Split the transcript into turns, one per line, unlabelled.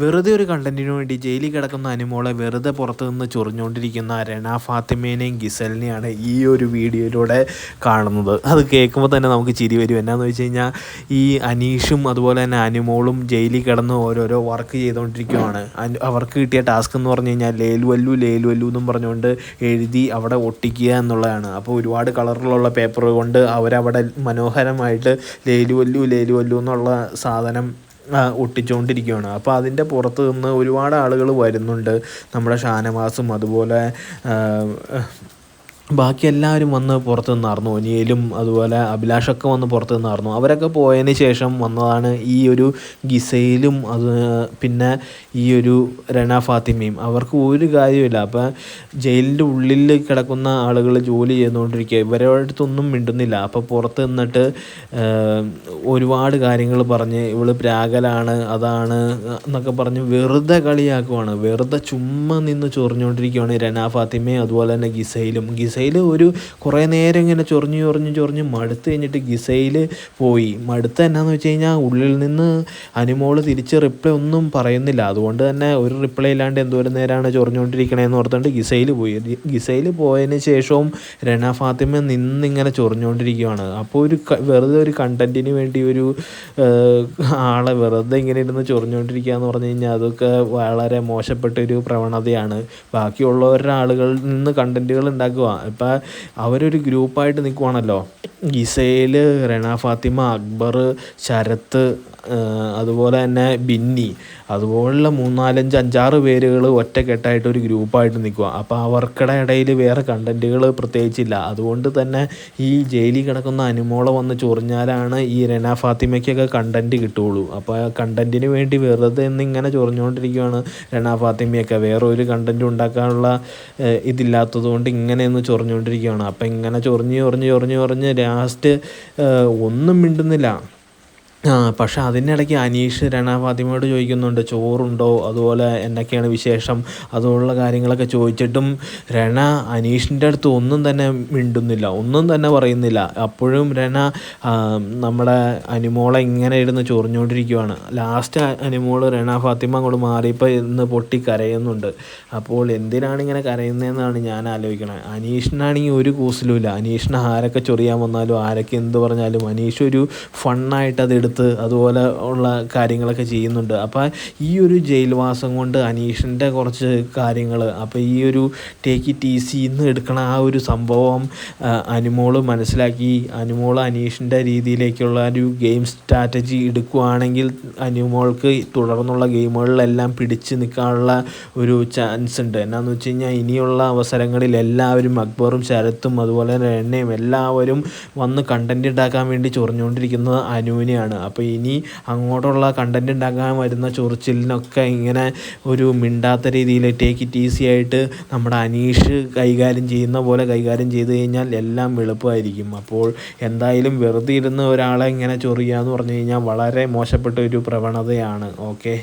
വെറുതെ ഒരു കണ്ടന്റിനു വേണ്ടി ജയിലിൽ കിടക്കുന്ന അനുമോളെ വെറുതെ പുറത്തു നിന്ന് ചൊറിഞ്ഞുകൊണ്ടിരിക്കുന്ന രണ ഫാത്തിമേനെയും ഗിസലിനെയാണ് ഈ ഒരു വീഡിയോയിലൂടെ കാണുന്നത്. അത് കേൾക്കുമ്പോൾ തന്നെ നമുക്ക് ചിരി വരും. എന്നാന്ന് വെച്ച് കഴിഞ്ഞാൽ ഈ അനീഷും അതുപോലെ തന്നെ അനുമോളും ജയിലിൽ കിടന്ന് ഓരോരോ വർക്ക് ചെയ്തുകൊണ്ടിരിക്കുകയാണ് അവർക്ക് കിട്ടിയ ടാസ്ക് എന്ന് പറഞ്ഞു കഴിഞ്ഞാൽ ലേലുവല്ലു ലേലുവല്ലു എന്നും പറഞ്ഞുകൊണ്ട് എഴുതി അവിടെ ഒട്ടിക്കുക എന്നുള്ളതാണ്. അപ്പോൾ ഒരുപാട് കളറിലുള്ള പേപ്പർ കൊണ്ട് അവരവിടെ മനോഹരമായിട്ട് ലേലുവല്ലു ലേലുവല്ലു എന്നുള്ള സാധനം ഒട്ടിച്ചുകൊണ്ടിരിക്കുകയാണ് അപ്പോൾ അതിന്റെ പുറത്ത് നിന്ന് ഒരുപാട് ആളുകൾ വരുന്നുണ്ട്. നമ്മുടെ ഷാനവാസും അതുപോലെ ബാക്കി എല്ലാവരും വന്ന് പുറത്തു നിന്നായിരുന്നു ഒനിയലും അതുപോലെ അഭിലാഷൊക്കെ വന്ന് പുറത്തു നിന്നായിരുന്നു അവരൊക്കെ പോയതിന് ശേഷം വന്നതാണ് ഈ ഒരു ഗിസയിലും അത് പിന്നെ ഈ ഒരു രണ ഫാത്തിമയും. അവർക്ക് ഒരു കാര്യമില്ല അപ്പം ജയിലിന്റെ ഉള്ളിൽ കിടക്കുന്ന ആളുകൾ ജോലി ചെയ്തുകൊണ്ടിരിക്കുക ഇവരുടെ അടുത്തൊന്നും മിണ്ടുന്നില്ല. അപ്പോൾ പുറത്ത് നിന്നിട്ട് ഒരുപാട് കാര്യങ്ങൾ പറഞ്ഞ് ഇവൾ പ്രാഗലാണ് അതാണ് എന്നൊക്കെ പറഞ്ഞ് വെറുതെ കളിയാക്കുവാണ്. വെറുതെ ചുമ്മാ നിന്ന് ചൊറിഞ്ഞുകൊണ്ടിരിക്കുകയാണ് രണ ഫാത്തിമയും അതുപോലെ തന്നെ ഗിസയിലും. ഗിസ ഗിസയിൽ ഒരു കുറേ നേരം ഇങ്ങനെ ചൊറിഞ്ഞ് ചൊറിഞ്ഞ് ചൊറിഞ്ഞ് മടുത്ത് കഴിഞ്ഞിട്ട് ഗിസയിൽ പോയി. മടുത്ത് എന്നാന്ന് വെച്ച് കഴിഞ്ഞാൽ ഉള്ളിൽ നിന്ന് അനുമോൾ തിരിച്ച് റിപ്ലൈ ഒന്നും പറയുന്നില്ല. അതുകൊണ്ട് തന്നെ ഒരു റിപ്ലൈ ഇല്ലാണ്ട് എന്തോരം നേരമാണ് ചൊറിഞ്ഞുകൊണ്ടിരിക്കണേന്ന് ഓർത്തുകൊണ്ട് ഗിസയിൽ പോയി. ഗിസയിൽ പോയതിന് ശേഷവും രണ ഫാത്തിമ നിന്നിങ്ങനെ ചൊറിഞ്ഞുകൊണ്ടിരിക്കുകയാണ് അപ്പോൾ ഒരു വെറുതെ ഒരു കണ്ടന്റിന് വേണ്ടി ഒരു ആളെ വെറുതെ ഇങ്ങനെ ഇരുന്ന് ചൊറിഞ്ഞുകൊണ്ടിരിക്കുക എന്ന് പറഞ്ഞു കഴിഞ്ഞാൽ അതൊക്കെ വളരെ മോശപ്പെട്ട ഒരു പ്രവണതയാണ്. ബാക്കിയുള്ളവരുടെ ആളുകളിൽ നിന്ന് കണ്ടന്റുകൾ ഉണ്ടാക്കുക ഇപ്പം അവരൊരു ഗ്രൂപ്പായിട്ട് നിൽക്കുവാണല്ലോ ഇസേൽ റെന ഫാത്തിമ അക്ബർ ശരത്ത് അതുപോലെ തന്നെ ബിന്നി. അതുപോലുള്ള മൂന്നാലഞ്ച് അഞ്ചാറ് പേരുകൾ ഒറ്റക്കെട്ടായിട്ട് ഒരു ഗ്രൂപ്പായിട്ട് നിൽക്കുക അപ്പോൾ അവർക്കിടെ ഇടയിൽ വേറെ കണ്ടന്റുകൾ പ്രത്യേകിച്ചില്ല. അതുകൊണ്ട് തന്നെ ഈ ജയിലിൽ കിടക്കുന്ന അനുമോളെ വന്ന് ചൊറിഞ്ഞാലാണ് ഈ രന ഫാത്തിമയ്ക്കൊക്കെ കണ്ടന്റ് കിട്ടുകയുള്ളൂ അപ്പോൾ ആ കണ്ടന്റിന് വേണ്ടി വെറുതെ ഇങ്ങനെ ചൊറിഞ്ഞുകൊണ്ടിരിക്കുകയാണ് രന ഫാത്തിമയൊക്കെ. വേറെ ഒരു കണ്ടന്റ് ഉണ്ടാക്കാനുള്ള ഇതില്ലാത്തത് കൊണ്ട് ഇങ്ങനെ ഒന്ന് ചൊറിഞ്ഞുകൊണ്ടിരിക്കുകയാണ് അപ്പോൾ ഇങ്ങനെ ചൊറിഞ്ഞ് ചൊറിഞ്ഞ് ചൊറിഞ്ഞ് ചൊറിഞ്ഞ് ലാസ്റ്റ് ഒന്നും മിണ്ടുന്നില്ല. പക്ഷേ അതിനിടയ്ക്ക് അനീഷ് രണ ഫാത്തിമയോട് ചോദിക്കുന്നുണ്ട് ചോറുണ്ടോ? അതുപോലെ എന്തൊക്കെയാണ് വിശേഷം? അതുപോലുള്ള കാര്യങ്ങളൊക്കെ ചോദിച്ചിട്ടും രണ അനീഷിന്റെ അടുത്ത് ഒന്നും തന്നെ മിണ്ടുന്നില്ല ഒന്നും തന്നെ പറയുന്നില്ല. അപ്പോഴും രണ നമ്മുടെ അനുമോളെ ഇങ്ങനെ ഇരുന്ന് ചൊറിഞ്ഞുകൊണ്ടിരിക്കുകയാണ് ലാസ്റ്റ് അനുമോൾ രണ ഫാത്തിമ അങ്ങോട്ട് മാറിയപ്പോൾ ഇന്ന് പൊട്ടി കരയുന്നുണ്ട്. അപ്പോൾ എന്തിനാണ് ഇങ്ങനെ കരയുന്നതെന്നാണ് ഞാൻ ആലോചിക്കുന്നത് അനീഷിനാണെങ്കിൽ ഒരു കൂസലുമില്ല അനീഷിന് ആരൊക്കെ ചൊറിയാൻ വന്നാലും ആരൊക്കെ എന്ത് പറഞ്ഞാലും അനീഷ് ഒരു ഫണ്ണായിട്ട് അത് എടുത്ത് അതുപോലെ ഉള്ള കാര്യങ്ങളൊക്കെ ചെയ്യുന്നുണ്ട്. അപ്പോൾ ഈ ഒരു ജയിൽവാസം കൊണ്ട് അനീഷിന്റെ കുറച്ച് കാര്യങ്ങൾ അപ്പോൾ ഈ ഒരു ടേക്ക് ഇറ്റ് ഈസി എന്ന് എടുക്കണ ആ ഒരു സംഭവം അനുമോൾ മനസ്സിലാക്കി. അനുമോൾ അനീഷിന്റെ രീതിയിലേക്കുള്ള ഒരു ഗെയിം സ്ട്രാറ്റജി എടുക്കുകയാണെങ്കിൽ അനുമോൾക്ക് തുടർന്നുള്ള ഗെയിമുകളിലെല്ലാം പിടിച്ച് നിൽക്കാനുള്ള ഒരു ചാൻസ് ഉണ്ട്. എന്നാന്ന് വെച്ച് കഴിഞ്ഞാൽ ഇനിയുള്ള അവസരങ്ങളിൽ എല്ലാവരും അക്ബറും ശരത്തും അതുപോലെ തന്നെ എണ്ണയും എല്ലാവരും വന്ന് കണ്ടന്റ് ഉണ്ടാക്കാൻ വേണ്ടി ചൊറിഞ്ഞുകൊണ്ടിരിക്കുന്നത് അനുവിനെയാണ്. അപ്പോൾ ഇനി അങ്ങോട്ടുള്ള കണ്ടന്റ് ഉണ്ടാക്കാൻ വരുന്ന ചൊറിച്ചിലിനൊക്കെ ഇങ്ങനെ ഒരു മിണ്ടാത്ത രീതിയിൽ ടേക്ക് ഇറ്റ് ഈസി ആയിട്ട് നമ്മുടെ അനീഷ് കൈകാര്യം ചെയ്യുന്ന പോലെ കൈകാര്യം ചെയ്ത് കഴിഞ്ഞാൽ എല്ലാം എളുപ്പമായിരിക്കും. അപ്പോൾ എന്തായാലും വെറുതെ ഇരുന്ന് ഒരാളെ ഇങ്ങനെ ചൊറിയുക എന്ന് പറഞ്ഞു കഴിഞ്ഞാൽ വളരെ മോശപ്പെട്ട ഒരു പ്രവണതയാണ്. ഓക്കെ